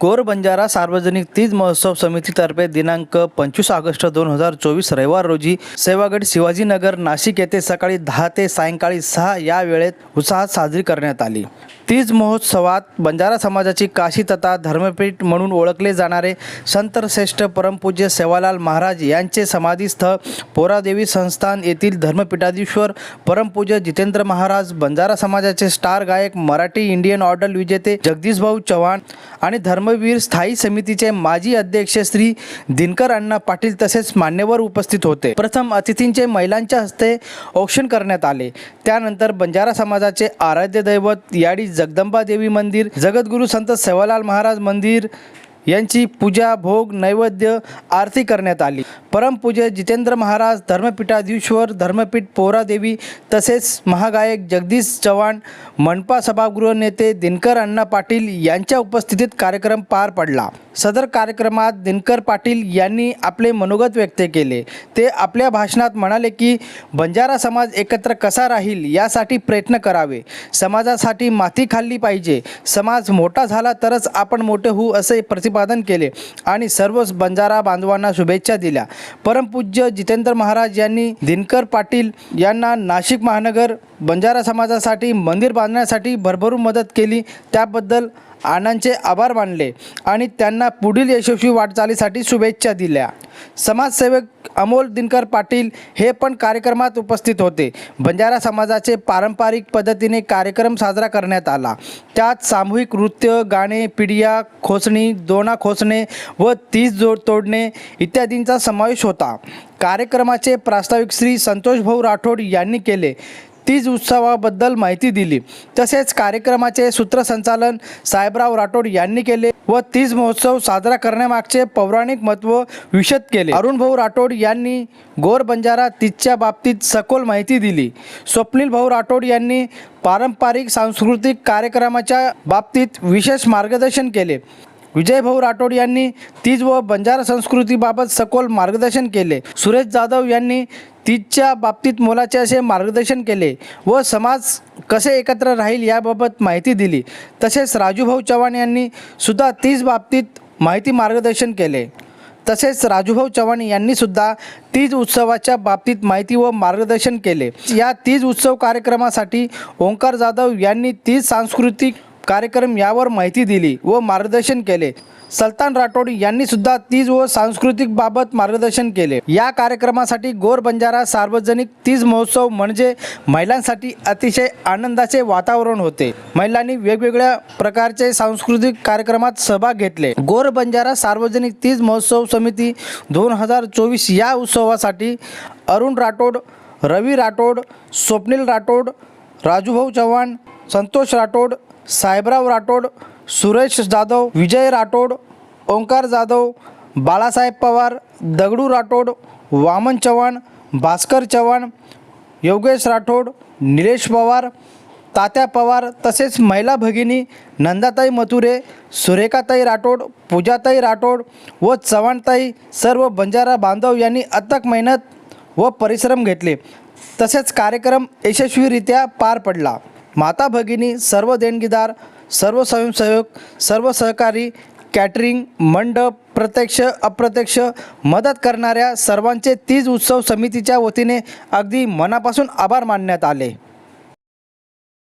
Core Banjara सार्वजनिक तीज महोत्सव समितीतर्फे दिनांक पंचवीस ऑगस्ट दोन हजार चोवीस रविवार रोजी सेवागड शिवाजीनगर नाशिक येथे सकाळी दहा ते सायंकाळी सहा या वेळेत उत्साहात साजरी करण्यात आली. तीज महोत्सवात बंजारा समाजाची काशी तथा धर्मपीठ म्हणून ओळखले जाणारे संतश्रेष्ठ परमपूज्य सेवालाल महाराज यांचे समाधीस्थळ पोरादेवी संस्थान येथील धर्मपीठाधीश्वर परमपूज्य जितेंद्र महाराज बंजारा समाजाचे स्टार गायक मराठी इंडियन ऑर्डर विजेते जगदीशभाऊ चव्हाण आणि धर्मवीर स्थायी समितीचे माजी अध्यक्ष श्री दिनकर अण्णा पाटील तसेच मान्यवर उपस्थित होते. प्रथम अतिथींचे महिलांच्या हस्ते औक्षण करण्यात आले. त्यानंतर बंजारा समाजाचे आराध्य दैवत याडी जगदंबा देवी मंदिर जगद्गुरू संत सेवालाल महाराज मंदिर यांची पूजा भोग नैवेद्य आरती करण्यात आली. परमपूज्य जितेंद्र महाराज धर्मपीठाधीश्वर धर्मपीठ पोहरादेवी तसेच महागायक जगदीश चव्हाण मनपा सभागृह नेते दिनकर अण्णा पाटील यांच्या उपस्थितीत कार्यक्रम पार पडला. सदर कार्यक्रमात दिनकर पाटील यांनी आपले मनोगत व्यक्त केले. ते आपल्या भाषणात म्हणाले की बंजारा समाज एकत्र कसा राहील यासाठी प्रयत्न करावे. समाजासाठी माती खाल्ली पाहिजे. समाज मोठा झाला तरच आपण मोठे होऊ असे प्रतिपादन केले आणि सर्व बंजारा बांधवांना शुभेच्छा दिल्या. परमपूज्य जितेंद्र महाराज यांनी दिनकर पाटील यांना नाशिक महानगर बंजारा समाजासाठी मंदिर बांधण्यासाठी भरभरून मदत केली. त्याबद्दल आनंदचे आभार मानले आणि त्यांना पुढील यशस्वी वाटचालीसाठी शुभेच्छा दिल्या. समाजसेवक अमोल दिनकर पाटील हे पण कार्यक्रमात उपस्थित होते. बंजारा समाजाचे पारंपरिक पद्धतीने कार्यक्रम साजरा करण्यात आला. त्यात सामूहिक नृत्य गाणे पिडिया खोसणी दोना खोसणे व तीस जोड तोडणे इत्यादींचा समावेश होता. कार्यक्रमाचे प्रास्ताविक श्री संतोष भाऊ राठोड यांनी केले. तीज उत्सवाबद्दल माहिती दिली. तसेच कार्यक्रमाचे सूत्रसंचालन साहेबराव राठोड यांनी केले व तीज महोत्सव साजरा करण्यामागचे पौराणिक महत्त्व विशद केले. अरुण भाऊ राठोड यांनी गोर बंजारा तीजच्या बाबतीत सखोल माहिती दिली. स्वप्नील भाऊ राठोड यांनी पारंपरिक सांस्कृतिक कार्यक्रमाच्या बाबतीत विशेष मार्गदर्शन केले. विजयभाऊ राठोड यांनी तीज व बंजारा संस्कृतीबाबत सखोल मार्गदर्शन केले. सुरेश जाधव यांनी तीजच्या बाबतीत मोलाचे असे मार्गदर्शन केले व समाज कसे एकत्र राहील याबाबत माहिती दिली. तसेच राजूभाऊ चव्हाण यांनी सुद्धा तीज बाबतीत माहिती मार्गदर्शन केले. तसेच राजूभाऊ चव्हाण यांनी सुद्धा तीज उत्सवाच्या बाबतीत माहिती व मार्गदर्शन केले. या तीज उत्सव कार्यक्रमासाठी ओंकार जाधव यांनी तीज सांस्कृतिक कार्यक्रम यावर माहिती दिली व मार्गदर्शन केले. सल्तान राठोड यांनी सुद्धा तीज व सांस्कृतिक बाबत मार्गदर्शन केले. या कार्यक्रमासाठी गोर बंजारा सार्वजनिक तीज महोत्सव म्हणजे महिलांसाठी अतिशय आनंदाचे वातावरण होते. महिलांनी वेगवेगळ्या प्रकारचे सांस्कृतिक कार्यक्रमात सहभाग घेतले. गोर बंजारा सार्वजनिक तीज महोत्सव समिती दोन हजार चोवीस या उत्सवासाठी अरुण राठोड रवी राठोड स्वप्नील राठोड राजूभाऊ चव्हाण संतोष राठोड साहेबराव राठोड सुरेश जाधव विजय राठोड ओंकार जाधव बाळासाहेब पवार दगडू राठोड वामन चव्हाण भास्कर चव्हाण योगेश राठोड निलेश पवार तात्या पवार तसेच महिला भगिनी नंदाताई मथुरे सुरेखाताई राठोड पूजाताई राठोड व चव्हाणताई सर्व बंजारा बांधव यांनी अथक मेहनत व परिश्रम घेतले. तसेच कार्यक्रम यशस्वीरित्या पार पडला. माता भगिनी सर्व देणगीदार सर्व स्वयंसेवक सर्व सहकारी कॅटरिंग मंडप प्रत्यक्ष अप्रत्यक्ष मदत करणाऱ्या सर्वांचे तीज उत्सव समितीच्या वतीने अगदी मनापासून आभार मानण्यात आले.